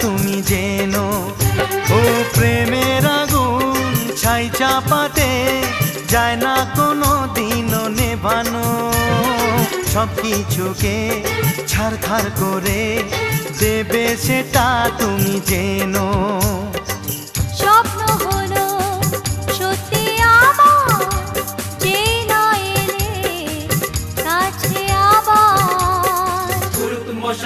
তুমি জেনো, ও প্রেমের আগুন ছাই চাপাতে যায় না কোনো দিনও নেভানো। সব কিছুকে ছাড়খাড় করে দেবে সেটা তুমি জেনো।